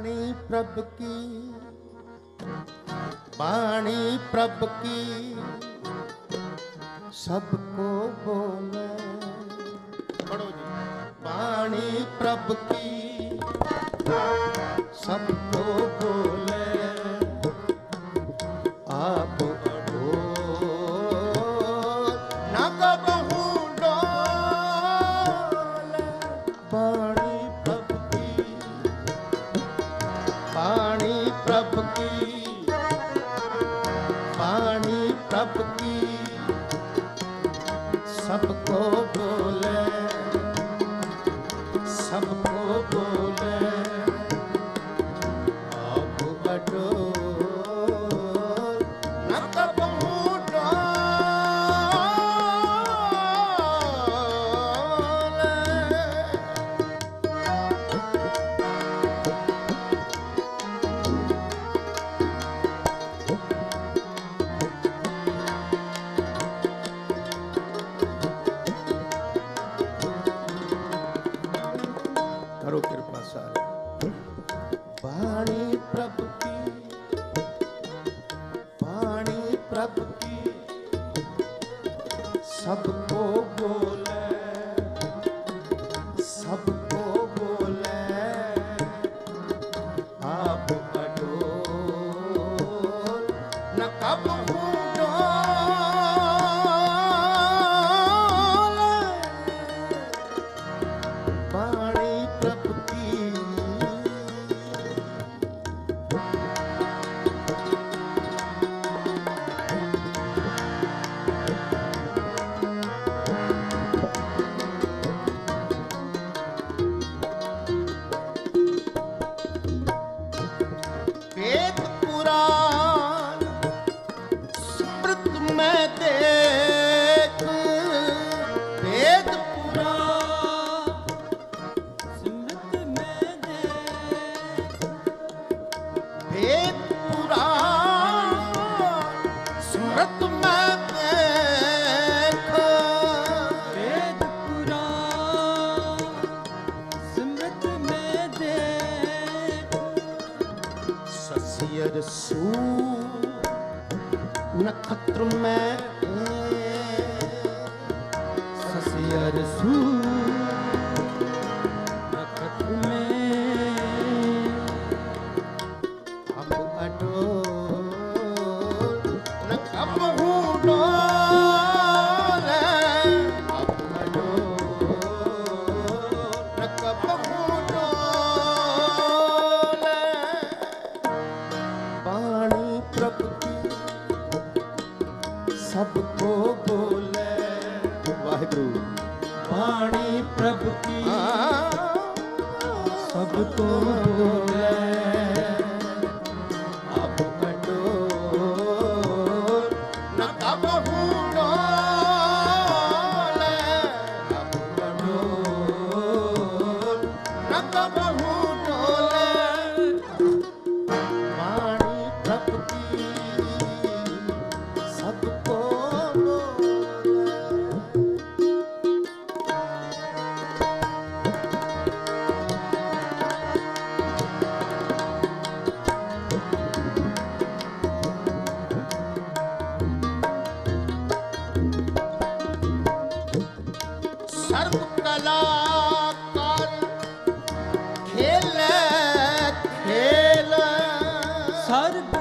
ਬਾਣੀ ਪ੍ਰਭ ਕੀ? ਬਾਣੀ ਪ੍ਰਭ ਕੀ? ਸਭ ਕੋ ਬੋਲੇ। ਪੜੋ ਜੀ। ਬਾਣੀ ਪ੍ਰਭ ਕੀ? ਸਭ सबकी सबको बोला ਸਭ ਕੋ ਬੋਲੇ। ਵਾਹਿਗੁਰੂ। ਬਾਣੀ ਪ੍ਰਭ ਕੀ। ਸਭ ਕੋ ਬੋਲੇ। ਸਰਬ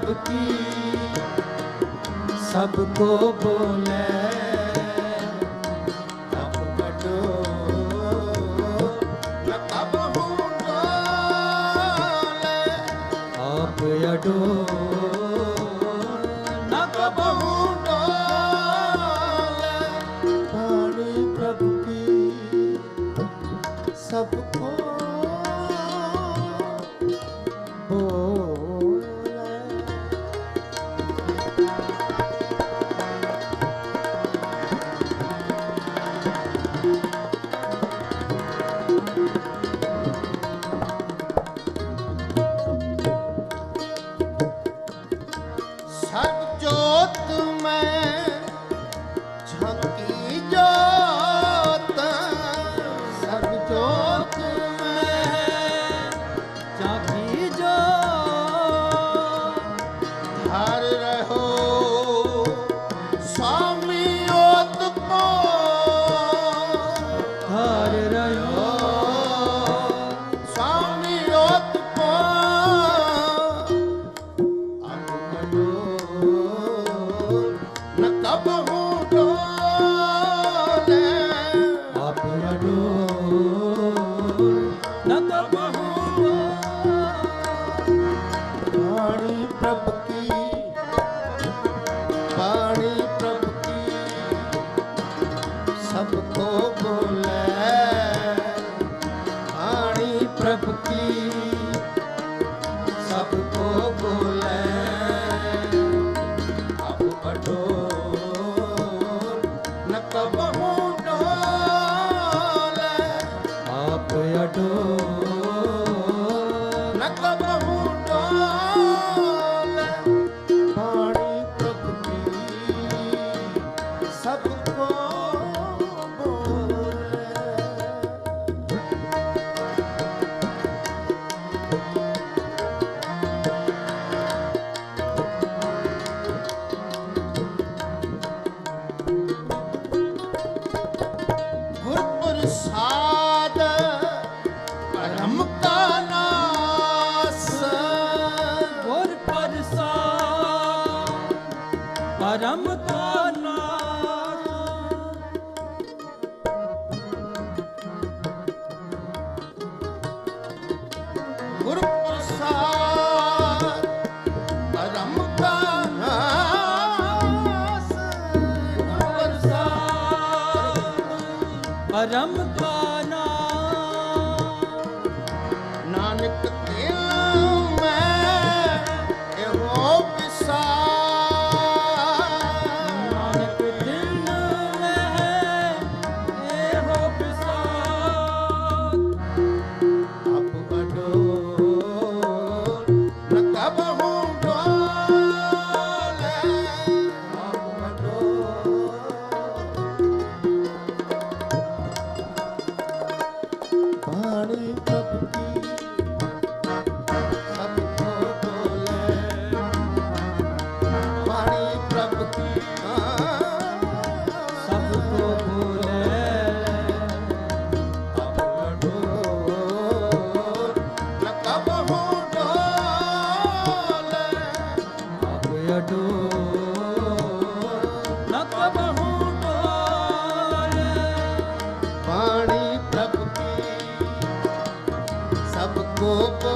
सबकी सबको बोले डोले ਧਰਮ ਕਾ ਨਾਸ ਗੁਰ ਪ੍ਰਸਾਦ ਧਰਮ ਕਾ ਨਾਸ। ਗੁਰ ਪ੍ਰਸਾਦ Copa.